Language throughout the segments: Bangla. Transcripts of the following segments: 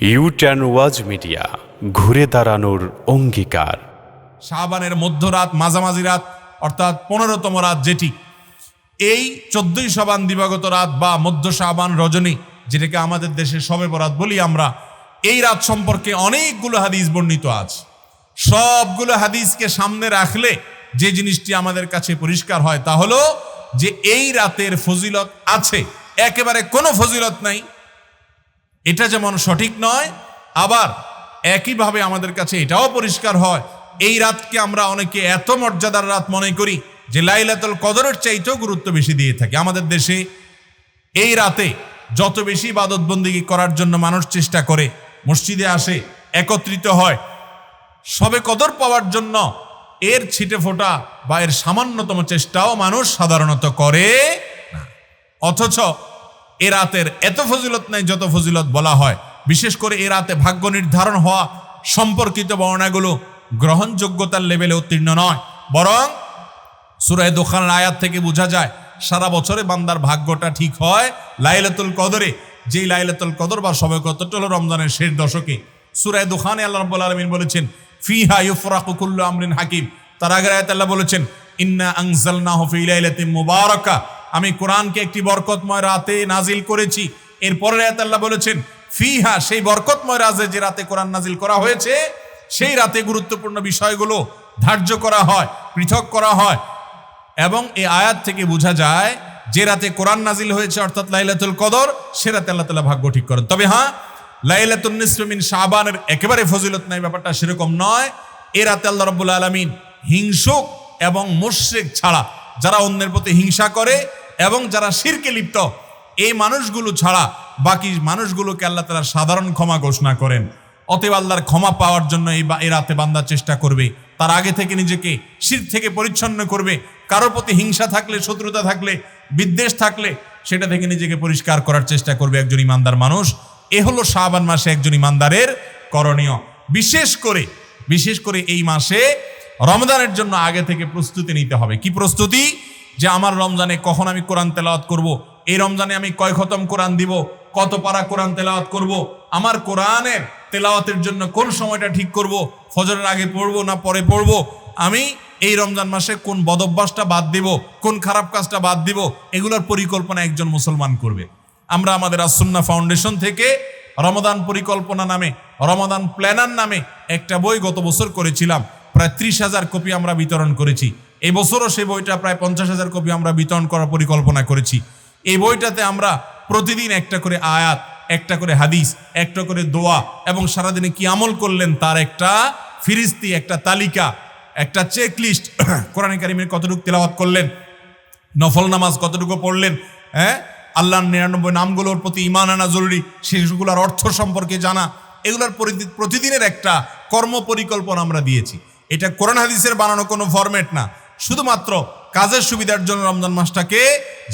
ইউট্যান ওয়াজ মিডিয়া ঘুরে দাঁড়ানোর অঙ্গীকার। শাহবানের মধ্যরাত, মাঝামাঝি রাত, অর্থাৎ পনেরোতম রাত যেটি, এই চোদ্দই শাবান দিবাগত রাত বা মধ্য শাহবান রজনী, যেটাকে আমাদের দেশে সবে বরাত বলি আমরা, এই রাত সম্পর্কে অনেকগুলো হাদিস বর্ণিত আছে। সবগুলো হাদিসকে সামনে রাখলে যে জিনিসটি আমাদের কাছে পরিষ্কার হয় তা হলো যে এই রাতের ফজিলত আছে। একেবারে কোনো ফজিলত নাই এটা যেমন সঠিক নয়, আবার একইভাবে আমাদের কাছে এটাও পরিষ্কার হয়। এই রাতকে আমরা অনেকে এত মর্যাদার রাত মনে করি যে লাইলাতুল কদরের চাইতেও গুরুত্ব বেশি দিয়ে থাকে। আমাদের দেশে এই রাতে যত বেশি ইবাদত বন্দিগি করার জন্য মানুষ চেষ্টা করে, মসজিদে আসে, একত্রিত হয়, সবে কদর পাওয়ার জন্য এর ছিটে ফোটা বা এর সামান্যতম চেষ্টাও মানুষ সাধারণত করে অথচ এ রাতের এত ফজিলত নাই যত ফজিলত বলা হয়। বিশেষ করে এ রাতে ভাগ্য নির্ধারণ হওয়া সম্পর্কিত বর্ণাগুলো গ্রহণযোগ্যতার লেভেলে উত্তীর্ণ নয়। বরং সুরায় দোকান আয়াত থেকে বোঝা যায়, সারা বছরে বান্দার ভাগ্যটা ঠিক হয় লাইলাতুল কদরে। যেই লাইলাতুল কদর বা সবে কত হলো রমজানের শেষ দশকে। সুরায় দোকানে আল্লাহ রাব্বুল আলামিন বলেছেন, ফিহা ইউফরাকু কুল্লু আমরিন হাকিম। তার আগের আয়াত আল্লাহ বলেছেন, ইন্না আনজালনাহু ফি লাইলাতিন মুবারাকা। আমি কোরআনকে একটি বরকতময় রাতে নাজিল করেছি। এরপরের আয়াত আল্লাহ বলেছেন, ফিহা সেই বরকতময় রাজে যে রাতে কোরআন নাজিল করা হয়েছে, সেই রাতে গুরুত্বপূর্ণ বিষয়গুলো ধার্য করা হয়, পৃথক করা হয়। এবং এই আয়াত থেকে বোঝা যায়, যে রাতে কোরআন নাজিল হয়েছে, অর্থাৎ লাইলাতুল কদর, সে রাতে আল্লাহ তালা ভাগ্য ঠিক করেন। তবে হ্যাঁ লাইলাতুল নিসমিন শাহবানের একেবারে ফজিলত নাই, ব্যাপারটা সেরকম নয়। এ রাতে আল্লাহ রব্বুল আলমিন হিংসুক এবং মুশ্রিক ছাড়া, যারা অন্যের প্রতি হিংসা করে এবং যারা শিরকে লিপ্ত, এই মানুষগুলো ছাড়া বাকি মানুষগুলোকে আল্লাহ তালা সাধারণ ক্ষমা ঘোষণা করেন। অতএব আল্লাহর ক্ষমা পাওয়ার জন্য এই এই রাতে বান্দার চেষ্টা করবে। তার আগে থেকে নিজেকে শির থেকে পরিচ্ছন্ন করবে। কারোর প্রতি হিংসা থাকলে, শত্রুতা থাকলে, বিদ্বেষ থাকলে, সেটা থেকে নিজেকে পরিষ্কার করার চেষ্টা করবে একজন ইমানদার মানুষ। এ হলো শাবান মাসে একজন ইমানদারের করণীয়। বিশেষ করে বিশেষ করে এই মাসে রমজানের জন্য আগে থেকে প্রস্তুতি নিতে হবে। কি প্রস্তুতি? যে আমার রমজানে কখন আমি কোরআন তেলাওয়াত করব। এই রমজানে আমি কয় খতম কোরআন দিব? কত পারা কোরআন তেলাওয়াত করব। আমার কোরআনের তেলাওয়াতের জন্য কোন সময়টা ঠিক করব। ফজরের আগে পড়ব না পরে পড়ব? আমি এই রমজান মাসে কোন বদভ্যাসটা বাদ দিব? কোন খারাপ কাজটা বাদ দিব? এগুলোর পরিকল্পনা একজন মুসলমান করবে। আমরা আমাদের আসুন্না ফাউন্ডেশন থেকে রমাদান পরিকল্পনা নামে, রমাদান প্ল্যানার নামে একটা বই গত বছর করেছিলাম। প্রায় ত্রিশ হাজার কপি আমরা বিতরণ করেছি। এই বছরও সেই বইটা প্রায় পঞ্চাশ হাজার কপি আমরা বিতরণ করার পরিকল্পনা করেছি। এই বইটাতে আমরা প্রতিদিন একটা করে আয়াত, একটা করে হাদিস, একটা করে দোয়া এবং সারাদিনে কি আমল করলেন তার একটা ফিরিস্তি, একটা তালিকা, একটা চেক লিস্ট কোরআন কারিমের কতটুকু তেলাওয়াত করলেন, নফল নামাজ কতটুকু পড়লেন হ্যাঁ? আল্লাহর নিরানব্বই নামগুলোর প্রতি ইমান আনা জরুরি, সেগুলোর অর্থ সম্পর্কে জানা, এগুলোর প্রতিদিনের একটা কর্ম পরিকল্পনা আমরা দিয়েছি। এটা কোরআন হাদিসের বানানো কোনো ফরম্যাট না। শুধুমাত্র কাজের সুবিধার জন্য রমজান মাসটাকে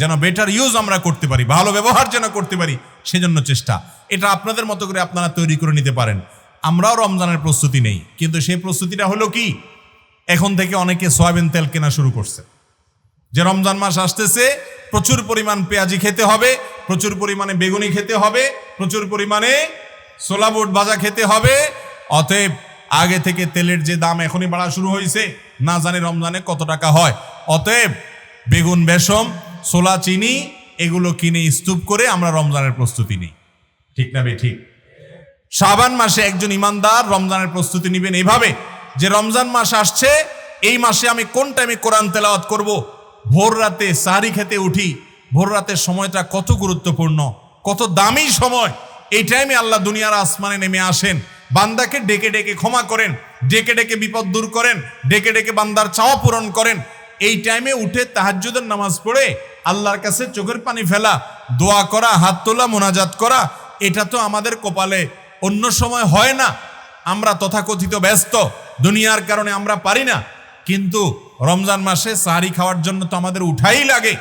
যেন বেটার ইউজ আমরা করতে পারি, ভালো ব্যবহার যেন করতে পারি, সেজন্য চেষ্টা। এটা আপনাদের মতো করে আপনারা তৈরি করে নিতে পারেন। আমরাও রমজানের প্রস্তুতি নেই, কিন্তু সেই প্রস্তুতিটা হলো কি? এখন থেকে অনেকে সয়াবিন তেল কেনা শুরু করছে। যে রমজান মাস আসতেছে, প্রচুর পরিমাণ পেঁয়াজি খেতে হবে, প্রচুর পরিমাণে বেগুনি খেতে হবে, প্রচুর পরিমাণে সোলা বুট ভাজা খেতে হবে, অতএব আগে থেকে তেলের যে দাম এখনই বাড়া শুরু হয়েছে। না জানি রমজানে কত টাকা হয়। অতএব বেগুন, বেসম সোলা চিনি, এগুলো কিনে স্তূপ করে আমরা রমজানের প্রস্তুতি নিই। ঠিক না বে? ঠিক। শাবান মাসে একজন ইমানদার রমজানের প্রস্তুতি নেবেন এইভাবে যে রমজান মাস আসছে, এই মাসে আমি কোন টাইমে কোরআন তেলাওয়াত করব? ভোর রাতে সাহারি খেতে উঠি। ভোর রাতের সময়টা কত গুরুত্বপূর্ণ, কত দামি সময়। এই টাইমে আল্লাহ দুনিয়ার আসমানে নেমে আসেন। বান্দাকে ডেকে ডেকে ক্ষমা করেন। ডেকে ডেকে বিপদ দূর করেন, ডেকে ডেকে বান্দার চাওয়া পূরণ করেন। এই টাইমে উঠে তাহাজ্জুদের নামাজ পড়ে, আল্লাহর কাছে চোখের পানি ফেলা, দোয়া করা, হাত তোলা, মোনাজাত করা, এটা তো আমাদের কপালে। অন্য সময় হয় না, আমরা তথাকথিত ব্যস্ত, দুনিয়ার কারণে আমরা পারি না। কিন্তু রমজান মাসে সাহারি খাওয়ার জন্য তো আমাদের উঠাই লাগে।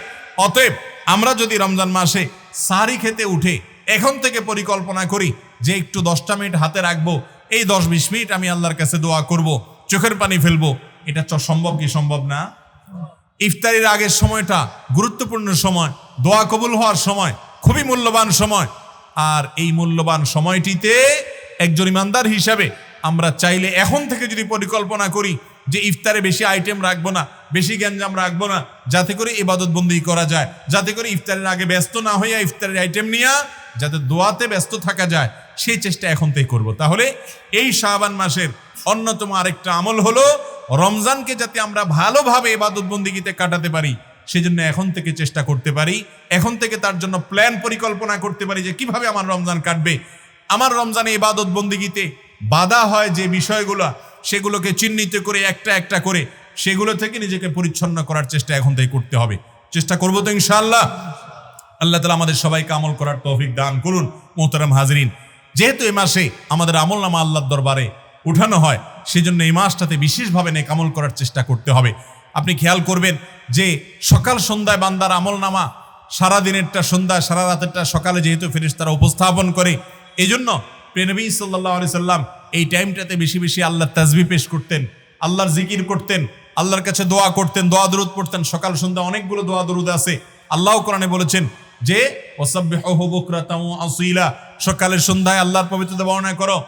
অতএব আমরা যদি রমজান মাসে সাহারি খেতে উঠে, এখন থেকে পরিকল্পনা করি যে একটু দশটা মিনিট হাতে রাখব এই দশ, বিশ মিনিট আমি আল্লাহর কাছে দোয়া করব, চোখের পানি ফেলব। এটা সম্ভব কি সম্ভব না? ইফতারির আগের সময়টা গুরুত্বপূর্ণ সময়, দোয়া কবুল হওয়ার সময়, খুবই মূল্যবান সময়। আর এই মূল্যবান সময়টিতে একজন ইমানদার হিসাবে আমরা চাইলে এখন থেকে যদি পরিকল্পনা করি যে ইফতারে বেশি আইটেম রাখব না, বেশি গ্যাঞ্জাম রাখব না, যাতে করে ইবাদত বন্দি করা যায়, যাতে করে ইফতারের আগে ব্যস্ত না হইয়া ইফতারের আইটেম নিয়ে, যাতে দোয়াতে ব্যস্ত থাকা যায় সেই চেষ্টা এখন থেকে করব। তাহলে এই শাহবান মাসের অন্যতম আরেকটা আমল হলো, রমজানকে যাতে আমরা ভালোভাবে ইবাদত বন্দিগিতে কাটাতে পারি, সেজন্য এখন থেকে চেষ্টা করতে পারি। এখন থেকে তার জন্য প্ল্যান পরিকল্পনা করতে পারি যে কীভাবে আমার রমজান কাটবে। আমার রমজানে ইবাদত বন্দিগিতে বাধা হয় যে বিষয়গুলো, সেগুলোকে চিহ্নিত করে একটা একটা করে, সেগুলো থেকে নিজেকে পরিচ্ছন্ন করার চেষ্টা এখন থেকে করতে হবে। চেষ্টা করব তো ইনশাআল্লাহ। আল্লাহ তালা আমাদের সবাইকে আমল করার তৌফিক দান করুন। মোহতারাম হাজরিন। যেহেতু এই মাসে আমাদের আমল নামা আল্লাহর দরবারে উঠানো হয়, সেজন্য এই মাসটাতে বিশেষভাবে নেক আমল করার চেষ্টা করতে হবে। আপনি খেয়াল করবেন যে সকাল সন্ধ্যায় বান্দার আমল নামা, সারা দিনেরটা সন্ধ্যা সারা রাতেরটা সকালে যেহেতু ফেরিস তারা উপস্থাপন করে এই জন্য প্রেনবী সাল্লাহ আলি সাল্লাম এই টাইমটাতে বেশি বেশি আল্লাহ তাজবি পেশ করতেন, আল্লাহর জিকির করতেন, আল্লাহর কাছে দোয়া করতেন, দোয়া দরুদ পড়তেন। সকাল সন্ধ্যা অনেকগুলো দোয়া দরুদ আছে। আল্লাহ কোরআনে বলেছেন যে ওসাব্বিহু বুকরাতাম ওয়া আসীলা। সকালের সন্ধ্যায় আল্লাহর পবিত্রতা বর্ণনা করো।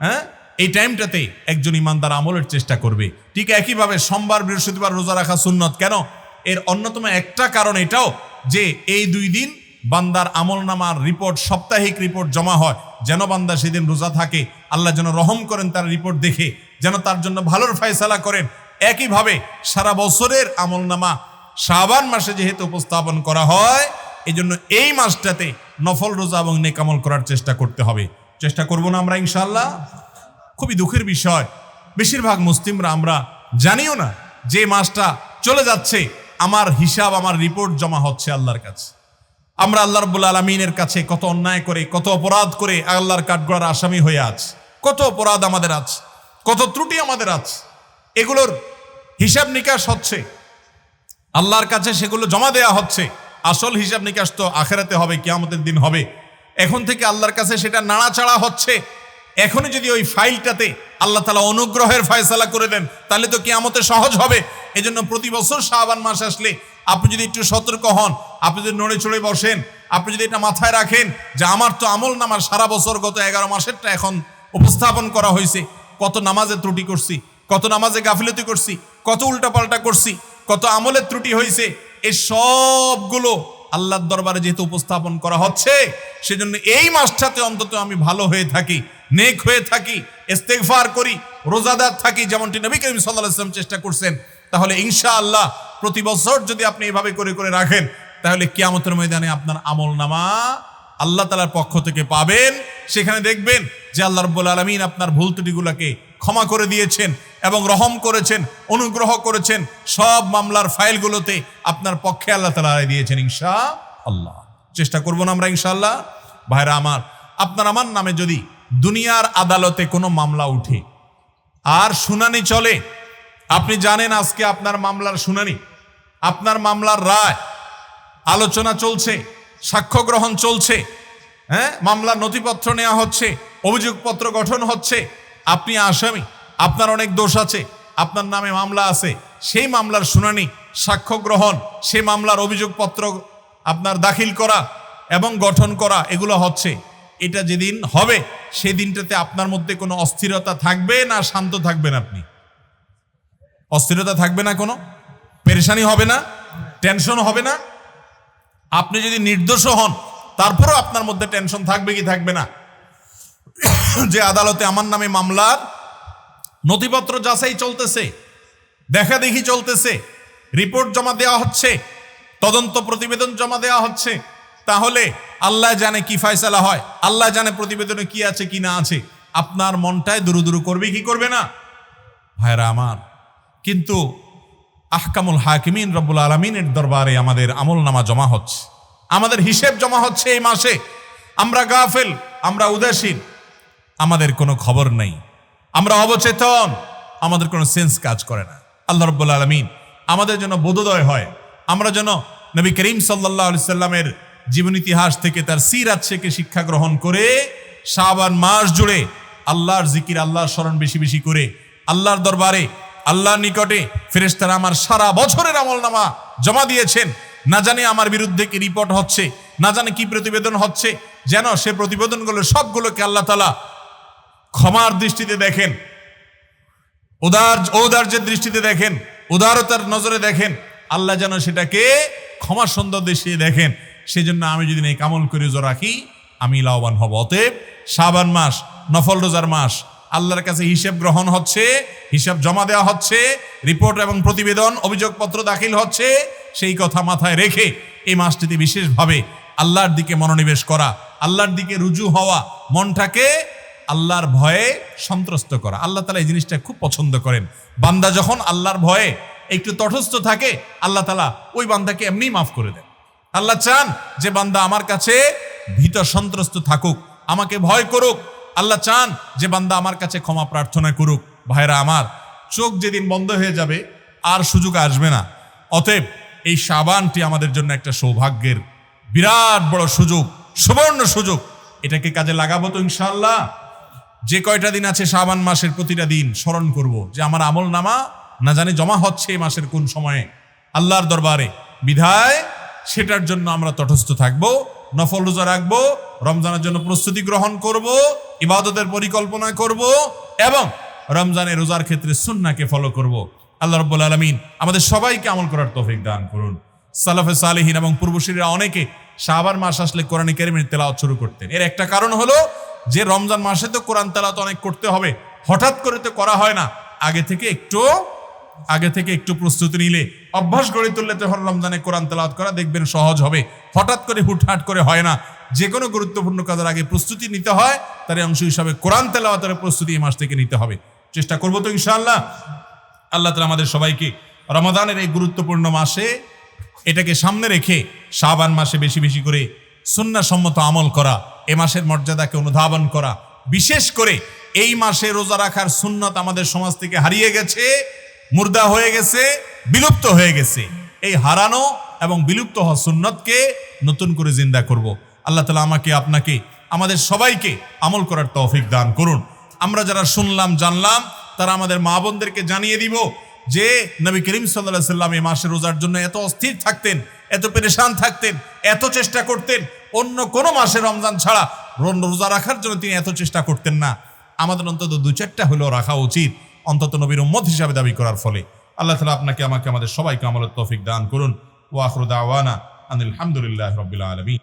হ্যাঁ? এই টাইমটাতে একজন ইমানদার আমলের চেষ্টা করবে। ঠিক একইভাবে সোমবার, বৃহস্পতিবার রোজা রাখা সুন্নত। কেন? এর অন্যতম একটা কারণ এটাও যে এই দুই দিন বান্দার আমল নামার রিপোর্ট, সাপ্তাহিক রিপোর্ট জমা হয়। যেন বান্দা সেদিন রোজা থাকে, আল্লাহ যেন রহম করেন তার রিপোর্ট দেখে, যেন তার জন্য ভালোর ফয়সালা করেন। একইভাবে সারা বছরের আমল নামা শাবান মাসে যেহেতু উপস্থাপন করা হয় এই জন্য এই মাসটাতে নফল রোজা এবং নেকামল করার চেষ্টা করতে হবে। চেষ্টা করব না আমরা ইনশাল্লাহ খুবই দুঃখের বিষয়। বেশিরভাগ মুসলিমরা আমরা জানিও না যে মাসটা চলে যাচ্ছে, আমার হিসাব, আমার রিপোর্ট জমা হচ্ছে আল্লাহর কাছে। আমরা আল্লাহ রব্বুল আলমিনের কাছে কত অন্যায় করে, কত অপরাধ করে আল্লাহর কাঠগড়ার আসামি হয়ে আছে কত অপরাধ আমাদের আছে কত ত্রুটি আমাদের আছে এগুলোর হিসাব নিকাশ হচ্ছে। আল্লাহর কাছে সেগুলো জমা দেয়া হচ্ছে। আসল হিসাব নিকাশ তো আখেরাতে হবে, কিয়ামতের দিন হবে। এখন থেকে আল্লাহর কাছে সেটা নাড়াচাড়া হচ্ছে। এখনই যদি ওই ফাইলটাতে আল্লাহ তালা অনুগ্রহের ফয়সালা করে দেন, তাহলে তো কিয়ামতে সহজ হবে। এজন্য প্রতি বছর শাহবান মাস আসলে আপনি যদি একটু সতর্ক হন, আপনি যদি নড়ে চড়ে বসেন, আপনি যদি এটা মাথায় রাখেন যে আমার তো আমল নামার সারা বছর গত এগারো মাসেরটা এখন উপস্থাপন করা হয়েছে। কত নামাজে ত্রুটি করছি, কত নামাজে গাফিলতি করছি, কত উল্টাপাল্টা করছি, কত আমলের ত্রুটি হয়েছে এই সবগুলো আল্লাহর দরবারে যেহেতু উপস্থাপন করা হচ্ছে, সেজন্য এই মাসটাতে অন্তত আমি ভালো হয়ে থাকি, নেক হয়ে থাকি, ইস্তেগফার করি, রোজাদার থাকি, যেমনটি নবী করিম সাল্লাহ ইসলাম চেষ্টা করছেন, তাহলে ইনশা আল্লাহ প্রতি বছর যদি আপনি এভাবে করে করে রাখেন, তাহলে কিয়ামতের ময়দানে আপনার আমল নামা আল্লাহ তালার পক্ষ থেকে পাবেন। সেখানে দেখবেন যে আল্লাহ রব্বুল আলমিন আপনার ভুল ত্রুটিগুলোকে ক্ষমা করে দিয়েছেন এবং রহম করেছেন, অনুগ্রহ করেছেন, সব মামলার ফাইলগুলোতে আপনার পক্ষে আল্লাহ তালা রায় দিয়েছেন ইনশা আল্লাহ চেষ্টা করব না আমরা ইনশাআল্লাহ। ভাইরা আমার, আপনার আমার নামে যদি দুনিয়ার আদালতে কোনো মামলা উঠে আর শুনানি চলে, আপনি জানেন আজকে আপনার মামলার শুনানি, আপনার মামলার রায়, আলোচনা চলছে সাক্ষ্য গ্রহণ চলছে। হ্যাঁ? মামলার নথিপত্র নেওয়া হচ্ছে। অভিযোগপত্র গঠন হচ্ছে। আপনি আসামি। আপনার অনেক দোষ আছে। আপনার নামে মামলা আছে। সেই মামলার শুনানি, সাক্ষ্য গ্রহণ, সেই মামলার অভিযোগপত্র আপনার দাখিল করা এবং গঠন করা, এগুলো হচ্ছে। এটা যেদিন হবে সেই দিনটাতে আপনার মধ্যে কোনো অস্থিরতা থাকবে না শান্ত থাকবেন আপনি। অস্থিরতা থাকবে না কোনো? পেরেশানি হবে না? টেনশন হবে না? আপনি যদি নির্দোষ হন, তারপরেও আপনার মধ্যে টেনশন থাকবে কি থাকবে না। যে আদালতে আমার নামে মামলার নথিপত্র যাচাই চলতেছে দেখা দেখি চলতেছে, রিপোর্ট জমা দেওয়া হচ্ছে, তদন্ত প্রতিবেদন জমা দেওয়া হচ্ছে, তাহলে আল্লাহ জানে কি ফয়সালা হয়, আল্লাহ জানে প্রতিবেদনে কি আছে, কি না আছে। আপনার মনটায় দুরু দুরু করবে কি করবে না? ভাইরা আমার, কিন্তু আহকামুল হাকিমিন রব্বুল আলমিনের দরবারে আমাদের আমল নামা জমা হচ্ছে। আমাদের হিসেব জমা হচ্ছে এই মাসে। আমরা গাফেল, আমরা উদাসীন। আমাদের কোনো খবর নেই। আমরা অবচেতন। আমাদের কোনো সেন্স কাজ করে না। আল্লাহ রব্বুল আলমিন আমাদের জন্য বোধোদয় হয়। আমরা যেন নবী করিম সাল্লাহ সাল্লামের জীবন ইতিহাস থেকে তার সিরাত থেকে শিক্ষা গ্রহণ করে শাবান মাস জুড়ে আল্লাহর জিকির, আল্লাহর স্মরণ বেশি বেশি করে আল্লাহর দরবারে আল্লাহর নিকটে ফেরেশতারা আমার সারা বছরের আমল নামা জমা দিয়েছেন। না জানি আমার বিরুদ্ধে কি রিপোর্ট হচ্ছে, না জানে কি প্রতিবেদন হচ্ছে, যেন সে প্রতিবেদনগুলো সবগুলোকে আল্লাহ তালা ক্ষমার দৃষ্টিতে দেখেন, উদার, ঔদার্যের দৃষ্টিতে দেখেন, উদারতার নজরে দেখেন, আল্লাহ যেন সেটাকে ক্ষমা সুন্দর দৃষ্টিতে দেখেন। সেই জন্য আমি যদি এই কামল করে রাখি, আমি লাভবান হব। অতএব শাবান মাস, নফল রোজার মাস আল্লাহর কাছে হিসেব গ্রহণ হচ্ছে, হিসাব জমা দেওয়া হচ্ছে, রিপোর্ট এবং প্রতিবেদন, অভিযোগপত্র দাখিল হচ্ছে, সেই কথা মাথায় রেখে এই মাসটিতে বিশেষভাবে আল্লাহর দিকে মনোনিবেশ করা, আল্লাহর দিকে রুজু হওয়া, মনটাকে আল্লাহর ভয়ে সন্ত্রস্ত করা। আল্লাহ তালা এই জিনিসটা খুব পছন্দ করেন। বান্দা যখন আল্লাহর ভয়ে একটু তটস্থ থাকে, আল্লাহ তালা ওই বান্দাকে এমনি মাফ করে দেন। আল্লাহ চান যে বান্দা আমার কাছে ভীত সন্ত্রস্ত থাকুক, আমাকে ভয় করুক আল্লাহ চান যে বান্দা আমার কাছে ক্ষমা প্রার্থনা করুক। ভাইরা আমার, চোখ যেদিন বন্ধ হয়ে যাবে, আর সুযোগ আসবে না। অতএব এই সাবানটি আমাদের জন্য একটা সৌভাগ্যের বিরাট বড় সুযোগ, সুবর্ণ সুযোগ। এটাকে কাজে লাগাবো তো ইনশাল্লাহ যে কয়টা দিন আছে সাবান মাসের প্রতিটা দিন স্মরণ করব যে আমার আমল নামা না জানি জমা হচ্ছে এই মাসের কোন সময়ে। আল্লাহর দরবারে বিধায় সেটার জন্য আমরা তটস্থ থাকব। নফল রোজা রাখব, রমজানের জন্য প্রস্তুতি গ্রহণ করব, ইবাদতের পরিকল্পনা করব এবং রমজানের রোজার ক্ষেত্রে সুন্নাকে ফলো করব। আল্লাহ রব্বুল আলমিন আমাদের সবাইকে আমল করার তৌফিক দান করুন। সালাফে সালেহীন এবং পূর্বশীরা অনেকে শাহবার মাস আসলে কোরআন কেরিমের তেলাওয়াত শুরু করতেন। এর একটা কারণ হলো যে রমজান মাসে তো কোরআন তেলাওয়াত অনেক করতে হবে। হঠাৎ করে তো করা হয় না। আগে থেকে একটু, আগে থেকে একটু প্রস্তুতি নিলে অভ্যাস গড়ে তুললে তখন রমজানে কোরআন তেলাওয়াত করা দেখবেন সহজ হবে। হঠাৎ করে হুটহাট করে হয় না। যে কোনো গুরুত্বপূর্ণ কাজের আগে প্রস্তুতি নিতে হয়, তার অংশ হিসাবে কোরআন তেলাওয়াতের প্রস্তুতি এই মাস থেকে নিতে হবে। চেষ্টা করব তো ইনশাআল্লাহ। আল্লাহ তালা আমাদের সবাইকে রমাদানের এই গুরুত্বপূর্ণ মাসে এটাকে সামনে রেখে শাবান মাসে বেশি বেশি করে সুন্নাসম্মত আমল করা, এ মাসের মর্যাদাকে অনুধাবন করা। বিশেষ করে এই মাসে রোজা রাখার সুন্নত আমাদের সমাজ থেকে হারিয়ে গেছে, মুর্দা হয়ে গেছে। বিলুপ্ত হয়ে গেছে। এই হারানো এবং বিলুপ্ত হওয়া সুন্নতকে নতুন করে জিন্দা করব। আল্লাহ তালা আমাকে, আপনাকে, আমাদের সবাইকে আমল করার তৌফিক দান করুন। আমরা যারা শুনলাম, জানলাম, তারা আমাদের মা বোনদেরকে জানিয়ে দিব যে, নবী করিম সাল্লাহ সাল্লাম এই মাসে রোজার জন্য এত অস্থির থাকতেন, এত পেরেশান থাকতেন, এত চেষ্টা করতেন। অন্য কোনো মাসে রমজান ছাড়া রোজা রাখার জন্য তিনি এত চেষ্টা করতেন না। আমাদের অন্তত দু চারটা হলেও রাখা উচিত। অন্তত নবীর উম্মত হিসাবে দাবি করার ফলে। আল্লাহ তালা আপনাকে, আমাকে, আমাদের সবাইকে আমলের তৌফিক দান করুন। ওয়াখরুদ আওয়ানা আনিল হামদুলিল্লাহ রবিল আলমী